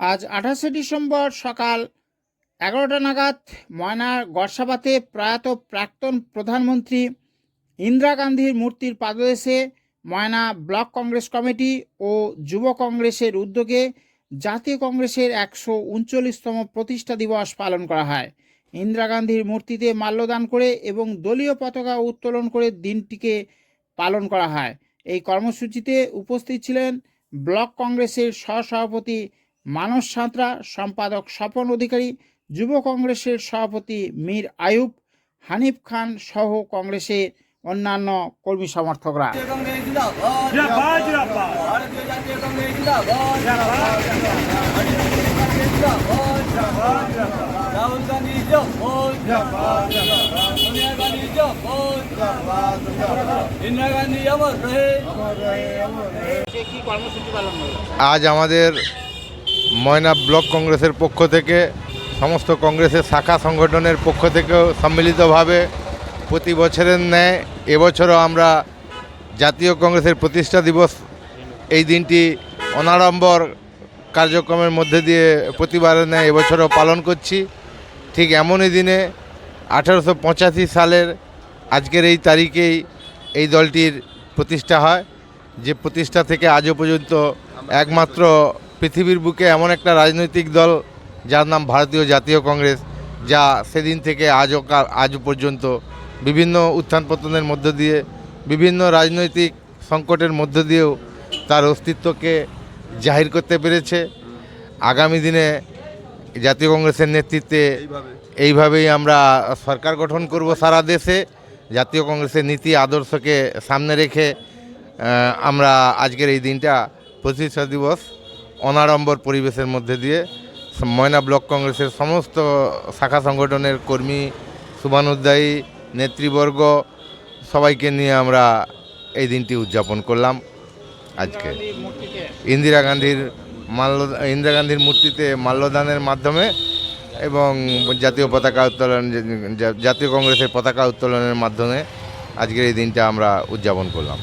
আজ আঠাশে ডিসেম্বর সকাল এগারোটা নাগাদ ময়নার গড়সাবাতে প্রয়াত প্রাক্তন প্রধানমন্ত্রী ইন্দিরা গান্ধীর মূর্তির পাদদেশে ময়না ব্লক কংগ্রেস কমিটি ও যুব কংগ্রেসের উদ্যোগে জাতীয় কংগ্রেসের একশো উনচল্লিশতম প্রতিষ্ঠা দিবস পালন করা হয়। ইন্দিরা গান্ধীর মূর্তিতে মাল্যদান করে এবং দলীয় পতাকা উত্তোলন করে দিনটিকে পালন করা হয়। এই কর্মসূচিতে উপস্থিত ছিলেন ব্লক কংগ্রেসের সহসভাপতি মানস সাঁতরা সম্পাদক স্বপন অধিকারী যুব কংগ্রেসের সভাপতি মীর আয়ুব হানিফ খান সহ কংগ্রেসের অন্যান্য কর্মী সমর্থকরা। আজ আমাদের ময়না ব্লক কংগ্রেসের পক্ষ থেকে, সমস্ত কংগ্রেসের শাখা সংগঠনের পক্ষ থেকেও সম্মিলিতভাবে প্রতি বছরের ন্যায় এবছরও আমরা জাতীয় কংগ্রেসের প্রতিষ্ঠা দিবস এই দিনটি অনাড়ম্বর কার্যক্রমের মধ্যে দিয়ে প্রতিবারের ন্যায় এবছরও পালন করছি। ঠিক এমনই দিনে আঠারোশো পঁচাশি সালের আজকের এই তারিখেই এই দলটির প্রতিষ্ঠা হয়। যে প্রতিষ্ঠা থেকে আজও পর্যন্ত একমাত্র পৃথিবীর বুকে এমন একটা রাজনৈতিক দল যার নাম ভারতীয় জাতীয় কংগ্রেস, যা সেদিন থেকে আজও আজ পর্যন্ত বিভিন্ন উত্থান পতনের মধ্য দিয়ে, বিভিন্ন রাজনৈতিক সংকটের মধ্য দিয়েও তার অস্তিত্বকে জাহির করতে পেরেছে। আগামী দিনে জাতীয় কংগ্রেসের নেতৃত্বে এইভাবেই আমরা সরকার গঠন করব সারা দেশে। জাতীয় কংগ্রেসের নীতি আদর্শকে সামনে রেখে আমরা আজকের এই দিনটা প্রতিষ্ঠা দিবস অনাড়ম্বর পরিবেশের মধ্যে দিয়ে ময়না ব্লক কংগ্রেসের সমস্ত শাখা সংগঠনের কর্মী শুভানুদ্দায়ী নেতৃবর্গ সবাইকে নিয়ে আমরা এই দিনটি উদযাপন করলাম আজকে। ইন্দিরা গান্ধীর মাল্য, ইন্দিরা গান্ধীর মূর্তিতে মাল্যদানের মাধ্যমে এবং জাতীয় পতাকা উত্তোলন, জাতীয় কংগ্রেসের পতাকা উত্তোলনের মাধ্যমে আজকের এই দিনটা আমরা উদযাপন করলাম।